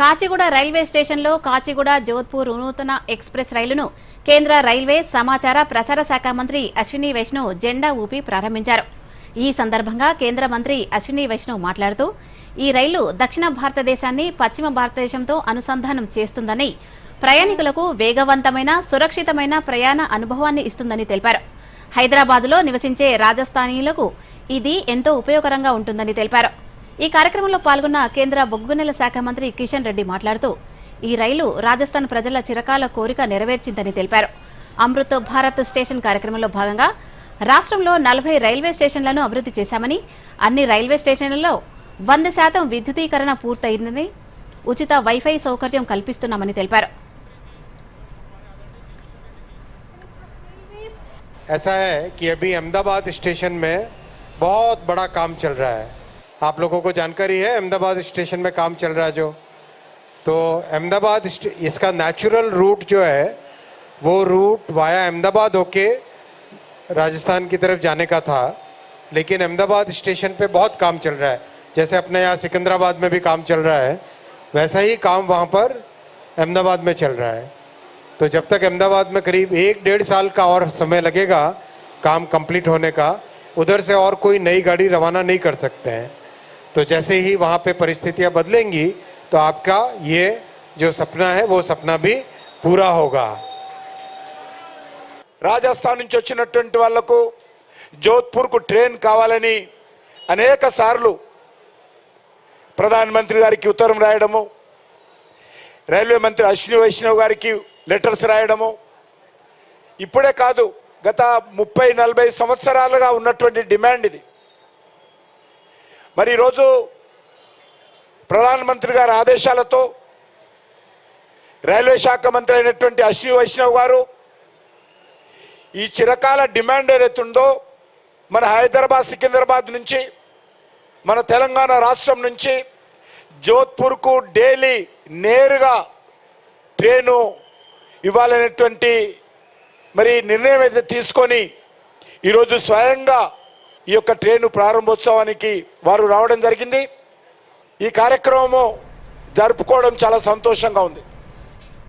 Kachiguda railway స్టేషన్లో కాచిగూడ జోధ్పూర్ నూతన express రైలును కేంద్ర రైల్వే సమాచార ప్రసార శాఖ మంత్రి అశ్విని వైష్ణవ్ జెండా ఊపి ప్రారంభించారు. ఈ సందర్భంగా కేంద్ర మంత్రి అశ్విని వైష్ణవ్ మాట్లాడుతూ ఈ రైలు దక్షిణ భారతదేశాన్ని పశ్చిమ భారతదేశంతో అనుసంధానం చేస్తుందని ప్రయాణికులకు వేగవంతమైన సురక్షితమైన ప్రయాణ అనుభవాన్ని ఇస్తుందని తెలిపారు. హైదరాబాద్లో నివసించే రాజస్థానీయులకు ఇది ఎంతో ఉపయోగకరంగా ఉంటుందని తెలిపారు. ఈ కార్యక్రమంలో పాల్గొన్న కేంద్ర బొగ్గునెల శాఖ మంత్రి కిషన్ రెడ్డి మాట్లాడుతూ ఈ రైలు రాజస్థాన్ ప్రజల చిరకాల కోరిక నెరవేర్చిందని తెలిపారు అమృత్ భారత్ స్టేషన్ కార్యక్రమంలో భాగంగా రాష్ట్రంలో నలభై రైల్వే స్టేషన్లను అభివృద్ధి చేశామని అన్ని రైల్వే స్టేషన్లలో వంద శాతం విద్యుదీకరణ పూర్తయిందని ఉచిత వైఫై సౌకర్యం కల్పిస్తున్నామని తెలిపారు ऐसा है कि अभी अहमदाबाद स्टेशन में बहुत बड़ा काम चल रहा है आप लोगों को जानकारी है, अहमदाबाद स्टेशन में काम चल रहा है जो। तो अहमदाबाद इसका नेचुरल रूट जो है, वो रूट वाया अहमदाबाद होके राजस्थान की तरफ़ जाने का था। लेकिन अहमदाबाद स्टेशन पे बहुत काम चल रहा है। जैसे अपने यहाँ सिकंदराबाद में भी काम चल रहा है, वैसा ही काम वहाँ पर अहमदाबाद में चल रहा है। तो जब तक अहमदाबाद में करीब एक डेढ़ साल का और समय लगेगा काम कंप्लीट होने का, उधर से और कोई नई गाड़ी रवाना नहीं कर सकते हैं। तो जैसे ही वहाँ पे परिस्थितियाँ बदलेंगी तो आपका ये जो सपना है वो सपना भी पूरा होगा రాజస్థాన్ నుంచి వచ్చినటువంటి వాళ్లకు జోధ్పూర్కు ట్రైన్ కావాలని అనేక సార్లు ప్రధానమంత్రి గారికి ఉత్తరం రాయడము రైల్వే మంత్రి అశ్విని వైష్ణవ్ గారికి లెటర్స్ రాయడము ఇప్పుడే కాదు గత ముప్పై నలభై సంవత్సరాలుగా ఉన్నటువంటి డిమాండ్ ఇది మరి ఈరోజు ప్రధానమంత్రి గారి ఆదేశాలతో రైల్వే శాఖ మంత్రి అయినటువంటి అశ్విని వైష్ణవ్ గారు ఈ చిరకాల డిమాండ్ ఏదైతే ఉందో మన హైదరాబాద్ సికింద్రాబాద్ నుంచి మన తెలంగాణ రాష్ట్రం నుంచి జోధ్పూర్కు డైలీ నేరుగా ట్రైను ఇవ్వాలనేటువంటి మరి నిర్ణయం అయితే తీసుకొని ఈరోజు స్వయంగా ఈ యొక్క ట్రైను ప్రారంభోత్సవానికి వారు రావడం జరిగింది. ఈ కార్యక్రమము జరుపుకోవడం చాలా సంతోషంగా ఉంది.